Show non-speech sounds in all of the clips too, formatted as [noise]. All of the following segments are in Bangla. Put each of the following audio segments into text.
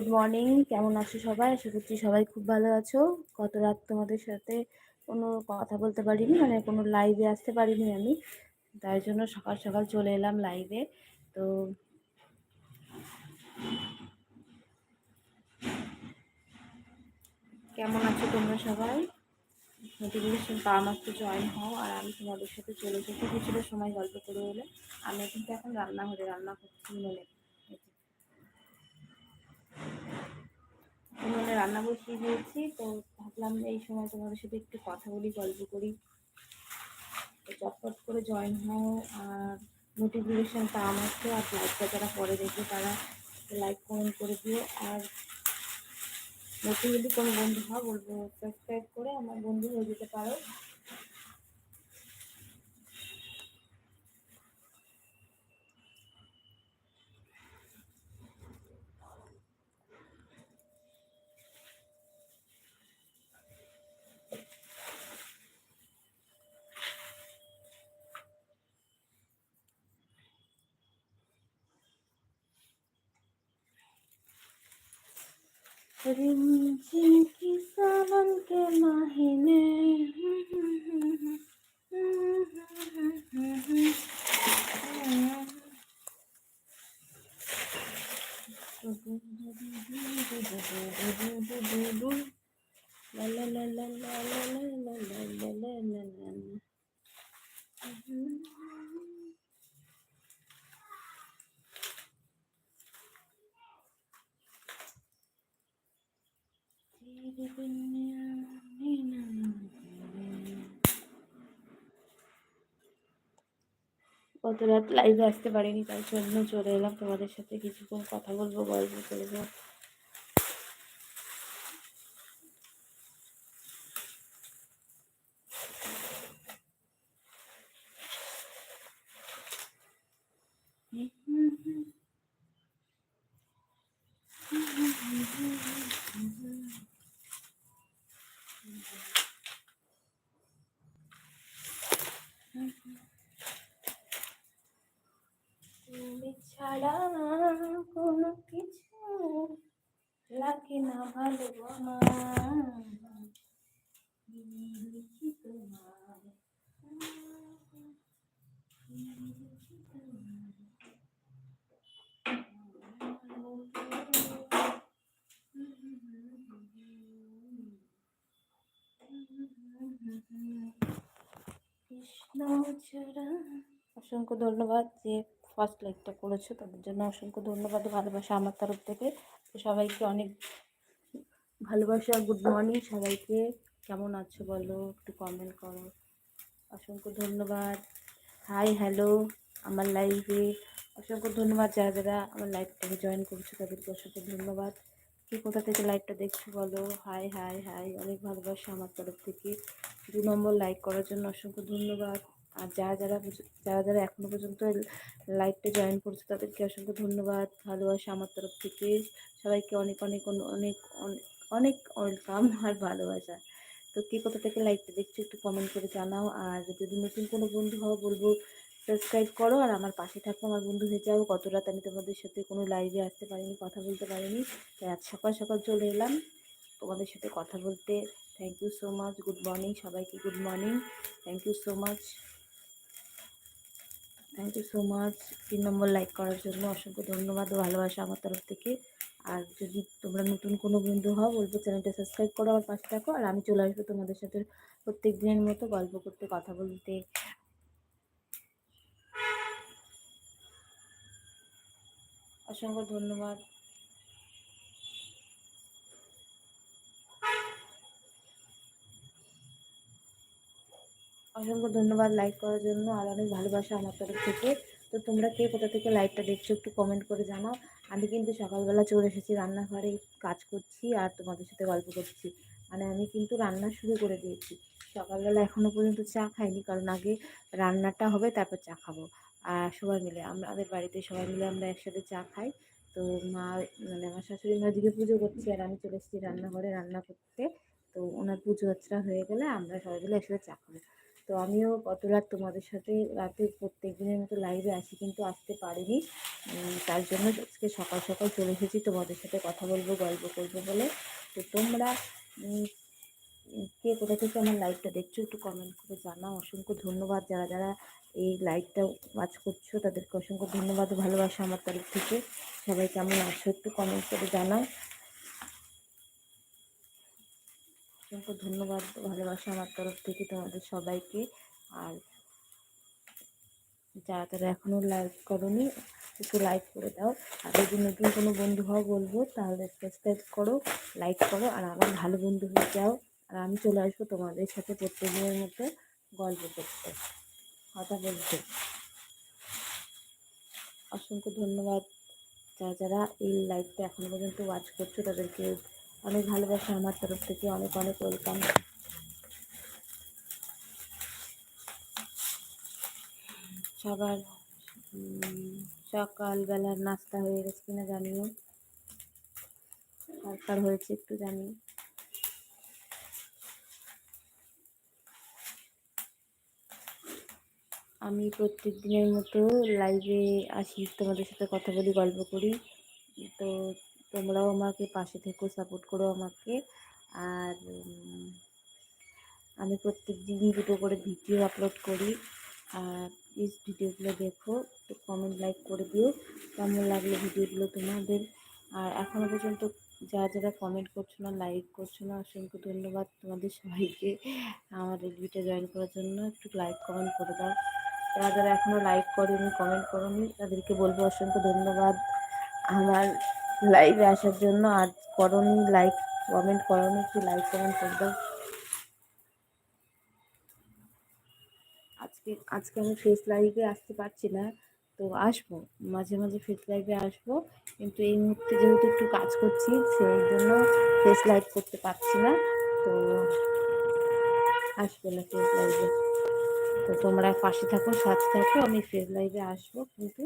গুড মর্নিং কেমন আছো সবাই? আশা করছি সবাই খুব ভালো আছো। গত রাত তোমাদের সাথে কোনো কথা বলতে পারিনি মানে কোনো লাইভে আসতে পারিনি আমি। তাই জন্য সকাল সকাল চলে এলাম লাইভে তো কেমন আছো তোমরা সবাই? নোটিফিকেশন পাওয়া মাত্র জয়েন হও, আর আমি তোমাদের সাথে চলে যেতে কিছুটা সময় গল্প করে এলে। আমি কিন্তু এখন রান্না রান্নাঘরে রান্না করছি মনে উনুনে রান্না বসিয়ে দিয়েছি, তো ভাবলাম এই সময় তোমাদের সাথে একটু কথা বলি, গল্প করি। তো চটপট করে জয়েন হও, আর নোটিফিকেশানটা আমার তো, আর লাইকটা যারা পরে দেখবে তারা লাইক কমেন্ট করে দিও। আর নতুন যদি কোনো বন্ধু হয় বলব সাবস্ক্রাইব করে আমার বন্ধু হয়ে যেতে পারো। रिमझिम की सावन के महीने la la la la la la la la la la la la কত রাত লাইভে আসতে পারিনি, তাই জন্য চলে এলাম। তোমাদের সাথে কিছুক্ষণ কথা বলব, গল্প করব। ছাড়া কোনো কিছু লাগে না ভালো কৃষ্ণ ছাড়া অসংখ্য ধন্যবাদ যে ফার্স্ট লাইকটা করেছ, তাদের জন্য অসংখ্য ধন্যবাদ, ভালোবাসা আমার তরফ থেকে। তো সবাইকে অনেক ভালোবাসা গুড মর্নিং সবাইকে কেমন আছো বলো, একটু কমেন্ট করো। অসংখ্য ধন্যবাদ। হাই হ্যালো আমার লাইভে অসংখ্য ধন্যবাদ যারা যারা আমার লাইভটাকে জয়েন করছ, তাদেরকে অসংখ্য ধন্যবাদ। কি কোথা থেকে লাইভটা দেখছ বলো? হাই হাই হাই অনেক ভালোবাসা আমার তরফ থেকে। দু নম্বর লাইক করার জন্য অসংখ্য ধন্যবাদ। আর যারা যারা যারা যারা এখনও পর্যন্ত লাইভটা জয়েন করছে, তাদেরকে অসংখ্য ধন্যবাদ, ভালোবাসা আমার তরফ থেকে। সবাইকে অনেক অনেক অনেক অনেক ওয়েলকাম [laughs] আর ভালোবাসা। তো কে কোথা থেকে লাইভটা দেখছ একটু কমেন্ট করে জানাও। আর যদি নতুন কোনো বন্ধু হও, বলব সাবস্ক্রাইব করো। আর আমার পাশে থাকো, আমার বন্ধু হয়ে যাও। গত রাত আমি তোমাদের সাথে কোনো লাইভে আসতে পারিনি, কথা বলতে পারিনি। তাই আজ সকাল সকাল চলে এলাম তোমাদের সাথে কথা বলতে। Thank you so much good morning সবাইকে good morning thank you so much thank you so much তিন নম্বর লাইক করার জন্য অসংখ্য ধন্যবাদ ও ভালোবাসা আমার তরফ থেকে। আর যদি তোমরা নতুন কোনো বন্ধু হও, বলব চ্যানেলটা সাবস্ক্রাইব করো আমার পাশে থাকো। আর আমি চলে আসব তোমাদের সাথে প্রত্যেক দিনের মতো গল্প করতে, কথা বলতে। অসংখ্য ধন্যবাদ। অসংখ্য ধন্যবাদ লাইক করার জন্য আর অনেক ভালোবাসা আমার তরফ থেকে। তো তোমরা কে কোথা থেকে লাইভটা দেখছ একটু কমেন্ট করে জানাও। আমি কিন্তু সকালবেলা চলে এসেছি রান্নাঘরে কাজ করছি আর তোমাদের সাথে গল্প করছি। মানে আমি কিন্তু রান্না শুরু করে দিয়েছি। সকালবেলা এখনও পর্যন্ত চা খাইনি কারণ আগে রান্নাটা হবে, তারপর চা খাব। আর সবাই মিলে, আমাদের বাড়িতে সবাই মিলে আমরা একসাথে চা খাই। তো মা মানে আমার শাশুড়ি মা দিকে পুজো করছি আর আমি চলে এসেছি রান্নাঘরে রান্না করতে। তো ওনার পুজো আচ্ছা হয়ে গেলে আমরা সবাই মিলে একসাথে চা খাব। তো আমিও গত রাত তোমাদের সাথে রাতে প্রত্যেক দিনের মতো লাইভে আসি কিন্তু আসতে পারিনি। তার জন্য আজকে সকাল সকাল চলে এসেছি, তোমাদের সাথে কথা বলব, গল্প করব বলে। তো তোমরা কে কোথা থেকে আমার লাইভটা দেখছ একটু কমেন্ট করে জানাও। অসংখ্য ধন্যবাদ। যারা যারা এই লাইভটা ওয়াচ করছ, তাদেরকে অসংখ্য ধন্যবাদ ভালোবাসা আমার তরফ থেকে। সবাই কেমন আছো একটু কমেন্ট করে জানাও। অসংখ্য ধন্যবাদ, ভালোবাসা আমার তরফ থেকে তোমাদের সবাইকে। আর যারা তারা এখনও লাইক করনি, একটু লাইক করে দাও। আর যদি নতুন কোনো বন্ধু হওয়া বলব, তাহলে সাবস্ক্রাইব করো লাইক করো, আর আমার ভালো বন্ধু হয়ে যাও। আর আমি চলে আসব তোমাদের সাথে প্রত্যেকদিনের মতো গল্প করতে। কথা বলতে। অসংখ্য ধন্যবাদ। যারা যারা এই লাইভটা এখনও পর্যন্ত ওয়াচ করছ, তাদেরকে অনেক ভালোবাসা আমার তরফ থেকে, অনেক অনেক ওয়েলকাম সবার সকালবেলার নাস্তা হয়ে গেছে কিনা জানিও। কার হয়েছে একটু জানি। আমি প্রত্যেক দিনের মতো লাইভে আসি, তোমাদের সাথে কথা বলি, গল্প করি। তো তোমরাও আমাকে পাশে থেকো সাপোর্ট করো আমাকে। আর আমি প্রত্যেক দিন দুটো করে ভিডিও আপলোড করি। আর প্লিজ ভিডিওগুলো দেখো, একটু কমেন্ট লাইক করে দিও, কেমন লাগল ভিডিওগুলো তোমাদের। আর এখনও পর্যন্ত যারা যারা কমেন্ট করছ না লাইক করছ না, অসংখ্য ধন্যবাদ তোমাদের সবাইকে আমার রিভিউটা জয়েন করার জন্য। একটু লাইক কমেন্ট করে দাও। যারা যারা এখনও লাইক করেনি কমেন্ট করনি, তাদেরকে বলব অসংখ্য ধন্যবাদ। আমার লাইভে আসার জন্য আর করনি লাইক কমেন্ট করনি একটু লাইক কমেন্ট করে দাও আজকে আজকে আমি ফেস লাইভে আসতে পারছি না, তো আসব, মাঝে মাঝে ফেস লাইভে আসব, কিন্তু এই মুহূর্তে যেহেতু একটু কাজ করছি, সেই জন্য ফেস লাইভ করতে পারছি না, তো আসব না ফেস লাইভে তো তোমরা পাশে থাকো, সাথে থাকো, আমি ফেস লাইভে আসব, কিন্তু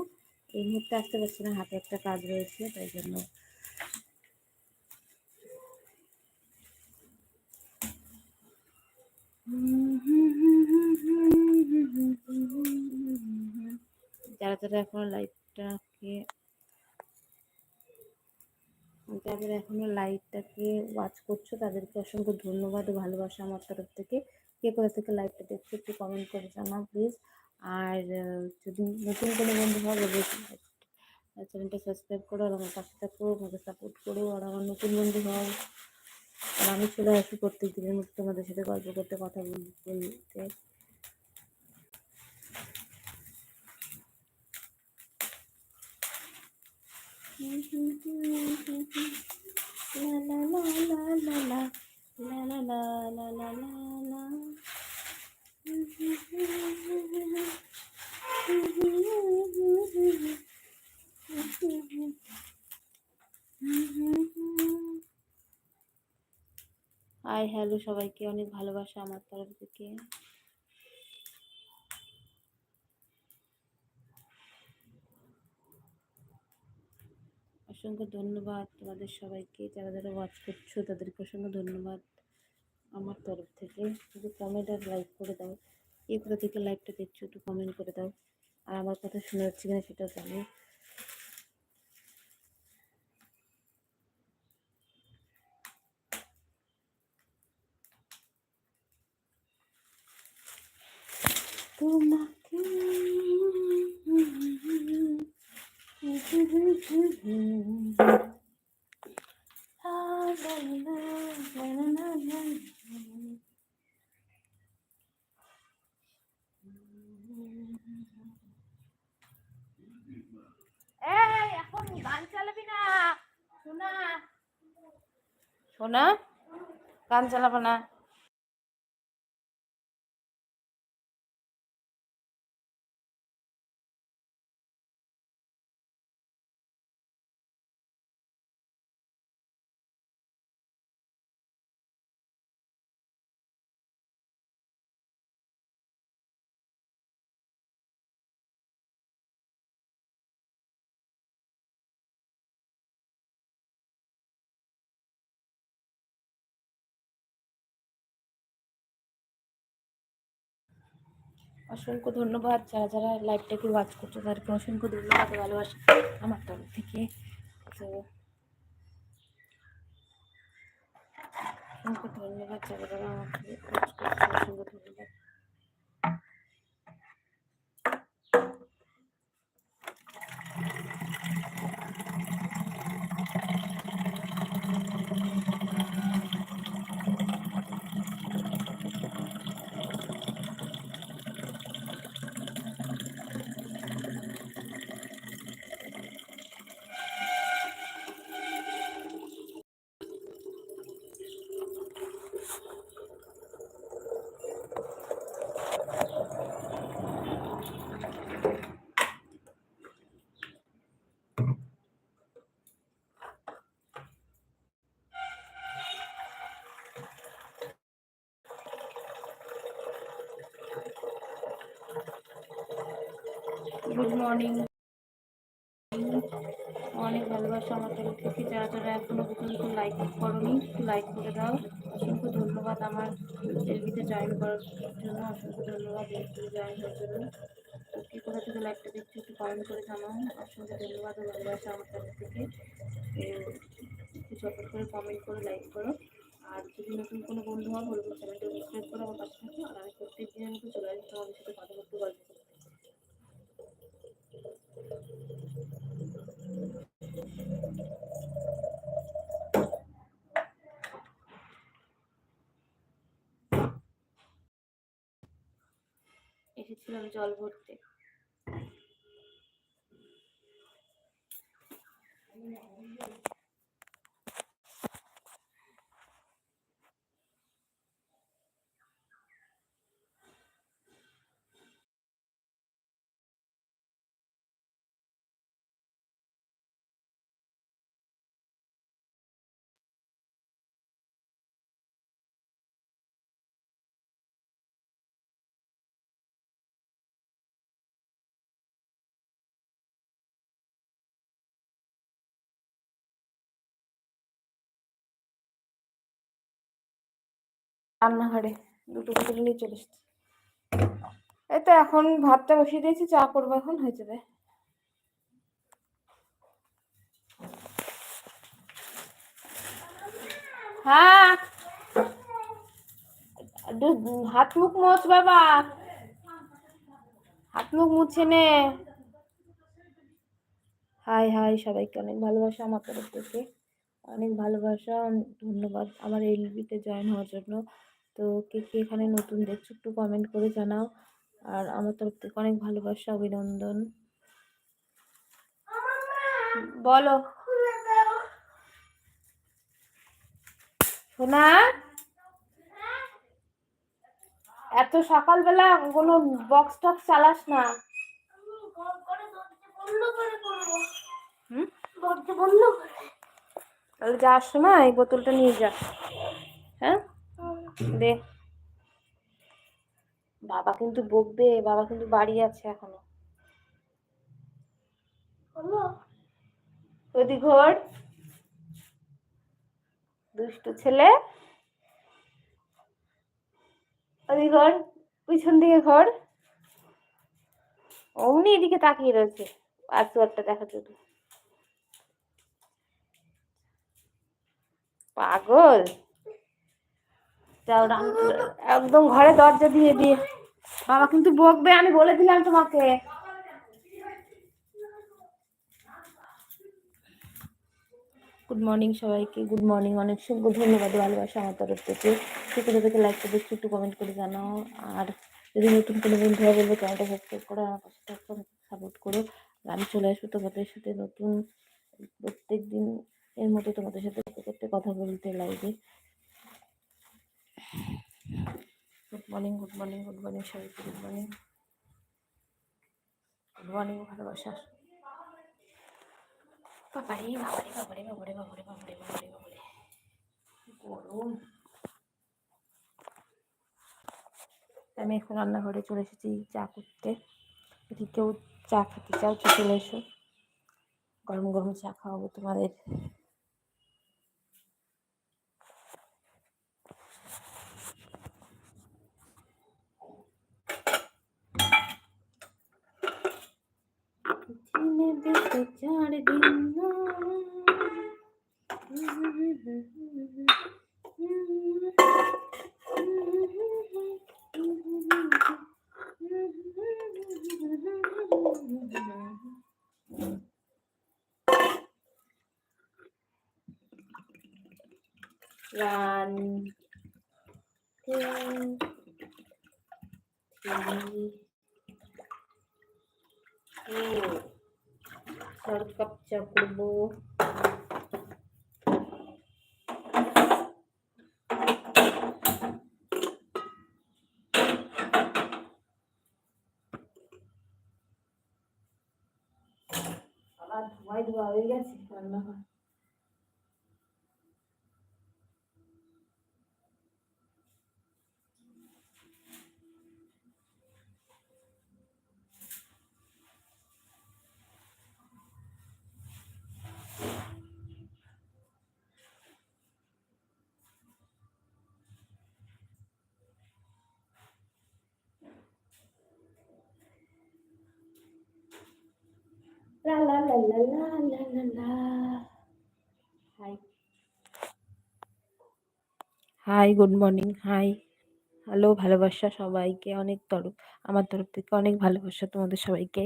এই মুহূর্তে আসতে পারছি না, হাতে একটা কাজ রয়েছে, তাই জন্য। যারা যারা এখনও লাইভটাকে যাদের এখনও লাইভটাকে ওয়াচ করছ, তাদেরকে অসংখ্য ধন্যবাদ ভালোবাসা আমার তরফ থেকে। কে কোথা থেকে লাইভটা দেখছ একটু কমেন্ট করে জানাও প্লিজ আর যদি নতুন কোনো বন্ধু হয় চ্যানেলটা সাবস্ক্রাইব করো আর আমার পাশে থাকো আমাকে সাপোর্ট করো আর আমার নতুন বন্ধু হও আর আমি চলে আসি প্রত্যেক দিনের মধ্যে তোমাদের সাথে গল্প করতে কথা বলতে la la la la la la la la la la la la hi, hello সবাইকে, অনেক ভালোবাসা আমার তরফ থেকে। অসংখ্য ধন্যবাদ তোমাদের সবাইকে, যারা যারা ওয়াচ করছ, তাদেরকে অসংখ্য ধন্যবাদ আমার তরফ থেকে। শুধু কমেন্ট আর লাইক করে দাও। এই কোথা থেকে লাইভটা দেখছ একটু কমেন্ট করে দাও আর আমার কথা শুনে যাচ্ছে কিনা সেটাও জানো তোমাকে এখন காஞ்செல்லாம் பண்ண. অসংখ্য ধন্যবাদ। যারা যারা লাইভটাকে ওয়াচ করছ, তাদেরকে অসংখ্য ধন্যবাদ ভালোবাসা আমার তরফ থেকে। তো, অসংখ্য ধন্যবাদ যারা যারা আমাকে ওয়াচ অসংখ্য ধন্যবাদ। Good morning. অনেক ভালোবাসা আমার তরফ থেকে যারা যারা এখনও পর্যন্ত লাইক করনি লাইক করে দাও। অসংখ্য ধন্যবাদ আমার। এলবিতে জয়েন করার জন্য অসংখ্য ধন্যবাদ এলবিতে জয়েন হওয়ার জন্য। কে কোথা থেকে লাইভটা দেখছি একটু কমেন্ট করে জানাও। অসংখ্য ধন্যবাদ ভালোবাসা আমার তরফ থেকে। একটু ঝটপট করে কমেন্ট করে লাইক করো। আর যদি নতুন কোনো বন্ধু হয় বলব চ্যানেলটা সাবস্ক্রাইব করো আমার পাশে থাকো। আর আমি প্রত্যেক দিনের মতো চলে আসব তোমাদের সাথে কথা বলতে, গল্প এসেছিলাম জল ভরতে। রান্নাঘরে দুটো বোতল নিয়ে চলে এসেছি। এই তো এখন ভাতটা বসিয়ে দিয়েছি, চা করব এখন হয়ে যাবে হ্যাঁ। হাত মুখ মোছ বাবা। হাত মুখ মুছে নে। হাই হাই, সবাইকে অনেক ভালোবাসা আমার তরফ থেকে। অনেক ভালোবাসা, ধন্যবাদ। আমার এলবিতে জয়েন হওয়ার জন্য। তো কে কে এখানে নতুন দেখছ একটু কমেন্ট করে জানাও। আর আমার তরফ থেকে অনেক ভালোবাসা, অভিনন্দন। বলো। শোনা এত সকালবেলা কোনো বক্স টক্স চালাস না। তাহলে যাওয়ার সময় এই বোতলটা নিয়ে যা। হ্যাঁ? দে। বাবা কিন্তু বকবে, বাবা কিন্তু বাড়ি আছে এখনও। ওদি ঘর। দুষ্টু ছেলে। ওদি ঘর, পিছন দিকে ঘর। অমনি এদিকে তাকিয়ে রয়েছে। আর একটা দেখা জন্য পাগল। একদম ঘরে দরজা দিয়ে দিয়ে। বাবা কিন্তু বকবে, আমি বলে দিলাম তোমাকে। গুড মর্নিং সবাইকে গুড মর্নিং অনেক সুন্দর ধন্যবাদ, ভালোবাসা আমার তরফ থেকে। কোথা থেকে লাইকটা দেখছি একটু কমেন্ট করে জানাও। আর যদি নতুন কোনো বন্ধু হয়, বলব চ্যানেলটা সাবস্ক্রাইব করো, আমার পাশে থাকো সাপোর্ট করো। আমি চলে আসব তোমাদের সাথে নতুন প্রত্যেক দিন এর মতো তোমাদের সাথে কথা বলতে লাইভে good morning good morning good morning সবাইকে গুড মর্নিং গুড মর্নিং ভালোবাসা। বাবারে বাবারে বাবারে বাবারে বাবারে বাবারে বাবারে বাবারে। গরম। আমি এখন রান্নাঘরে চলে এসেছি চা করতে। যদি কেউ চা খেতে চাও চলে এসো। গরম গরম চা খাওয়াবো তোমাদের। दिल चाड़ देना One, two, three, four. sarkap cakubo Why do I La la la la la la la la. Hi. Hi good morning hi hello ভালোবাসা সবাইকে, অনেক তরফ, আমার তরফ থেকে অনেক ভালোবাসা তোমাদের সবাইকে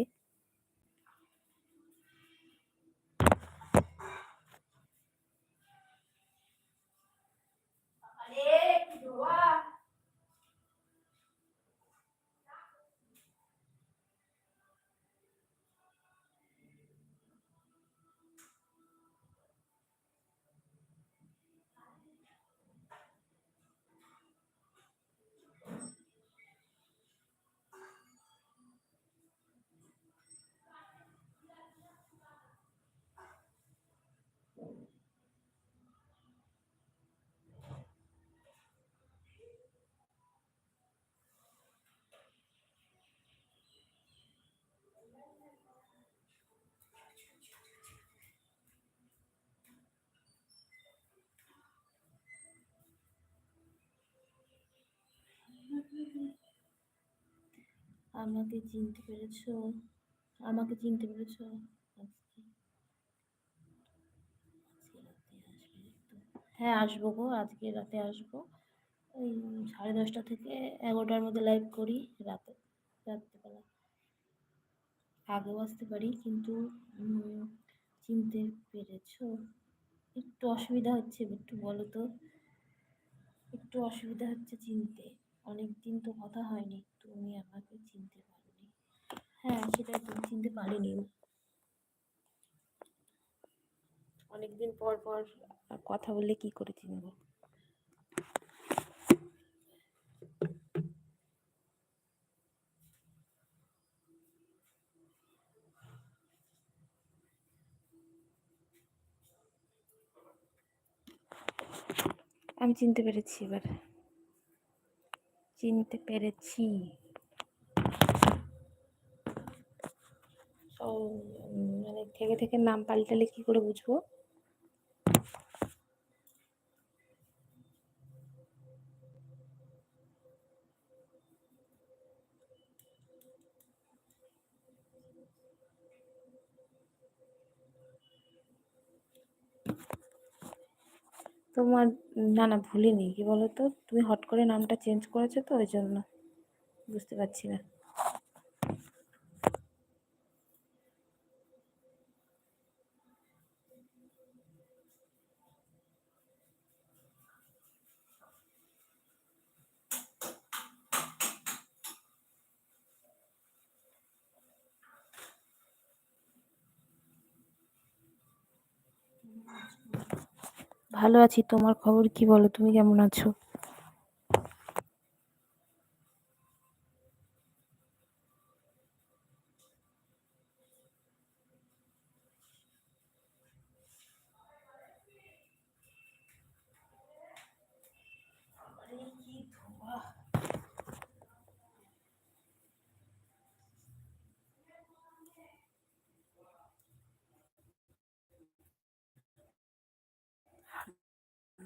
আমাকে চিনতে পেরেছ? আমাকে চিনতে পেরেছ? হ্যাঁ আসব গো, আজকে রাতে আসব। ওই সাড়ে দশটা থেকে এগারোটার মধ্যে লাইভ করি রাতে, রাত্রেবেলা। আগেও আসতে পারি, কিন্তু চিনতে পেরেছ? একটু অসুবিধা হচ্ছে, একটু বলো তো। একটু অসুবিধা হচ্ছে চিনতে। অনেক দিন তো কথা হয়নি। তুমি আমাকে চিনতে পারোনি। হ্যাঁ সেটা তুমি চিনতে পারিনি। অনেকদিন পর পর কথা বললে কি করে চিনব? আমি চিনতে পেরেছি এবার। চিনতে পেরেছি। মানে থেকে থেকে নাম পাল্টালে কি করে বুঝব? তোমার না না, ভুলিনি। কি বলো তো তুমি হট করে নামটা চেঞ্জ করেছ তো, ওই জন্য। বুঝতে পারছি না। ভালো আছি। তোমার খবর কি বলো? তুমি কেমন আছো?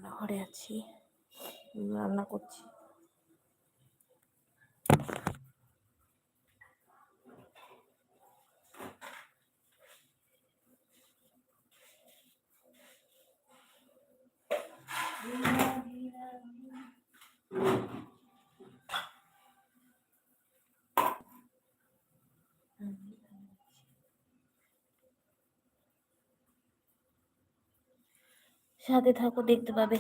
রান্না ঘরে আছি রান্না করছি Thank you. সাথে থাকো দেখতে পাবে।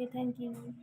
Okay, thank you.